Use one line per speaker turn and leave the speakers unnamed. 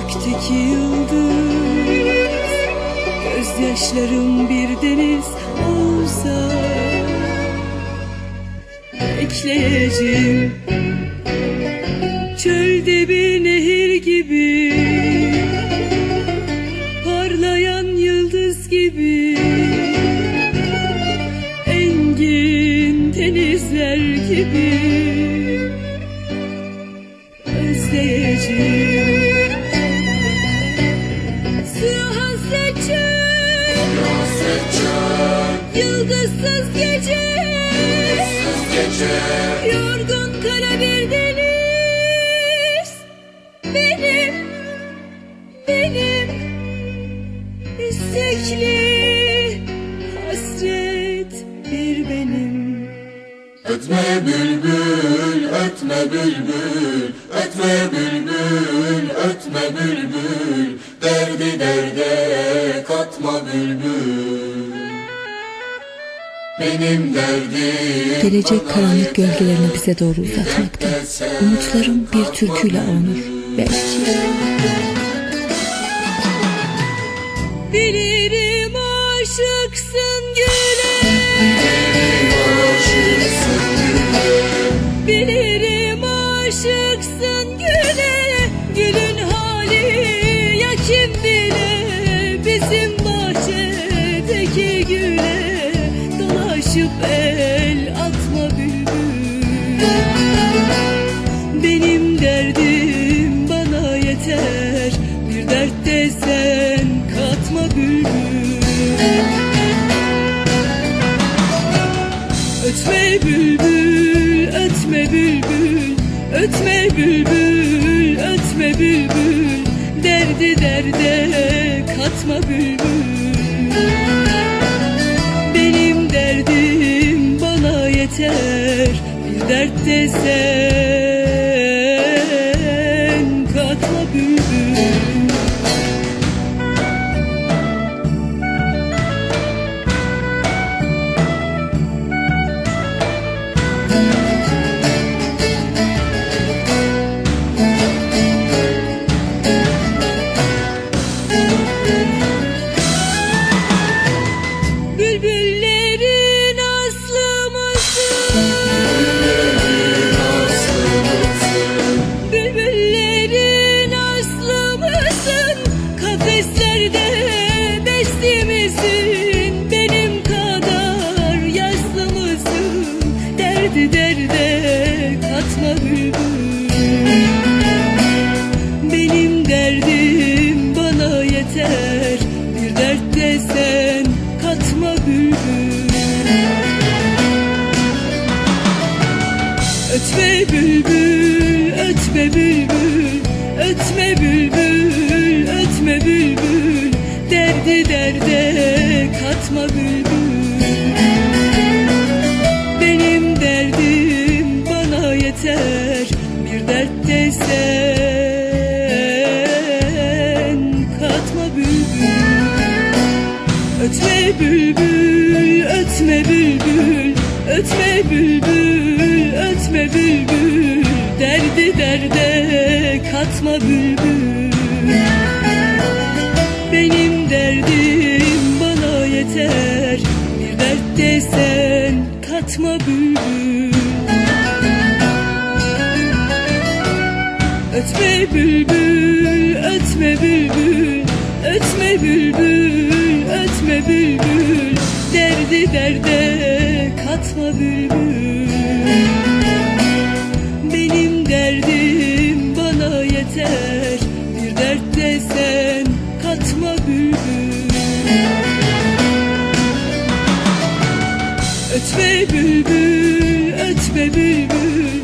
gökteki yıldız Gözyaşlarım bir deniz olsa Ekleyeceğim Çölde bir nehir gibi Parlayan yıldız gibi. Engin denizler gibi. Özleyeceğim Yıldızsız gece. Yorgun kara bir deniz. Benim Benim istekli Hasret bir benim.
Ötme bülbül, ötme bülbül, ötme bülbül, ötme bülbül, derdi derde katma bülbül. Benim derdim
Gelecek karanlık gölgelerini bize doğru uzatmakta. Umutlarım bir türküyle avunur. Belki.
Dolaşıp el atma bülbül. Benim derdim bana yeter Bir dert de sen katma bülbül. Ötme bülbül, ötme bülbül Ötme bülbül, ötme bülbül. Derdi derde katma bülbül Bir dert de sen Ötme bülbül, ötme bülbül Ötme bülbül, ötme bülbül. Derdi derde katma bülbül. Benim derdim bana yeter Bir dert de katma bülbül. Ötme bülbül, ötme bülbül Ötme bülbül, ötme bülbül Derdi derde katma bülbül. Benim derdim bana yeter Bir dert de sen katma bülbül. Ötme bülbül, ötme bülbül Ötme bülbül, ötme bülbül. Derdi derde katma bülbül derdim bana yeter. Bir dert de sen katma bülbül. Ötme bülbül, ötme bülbül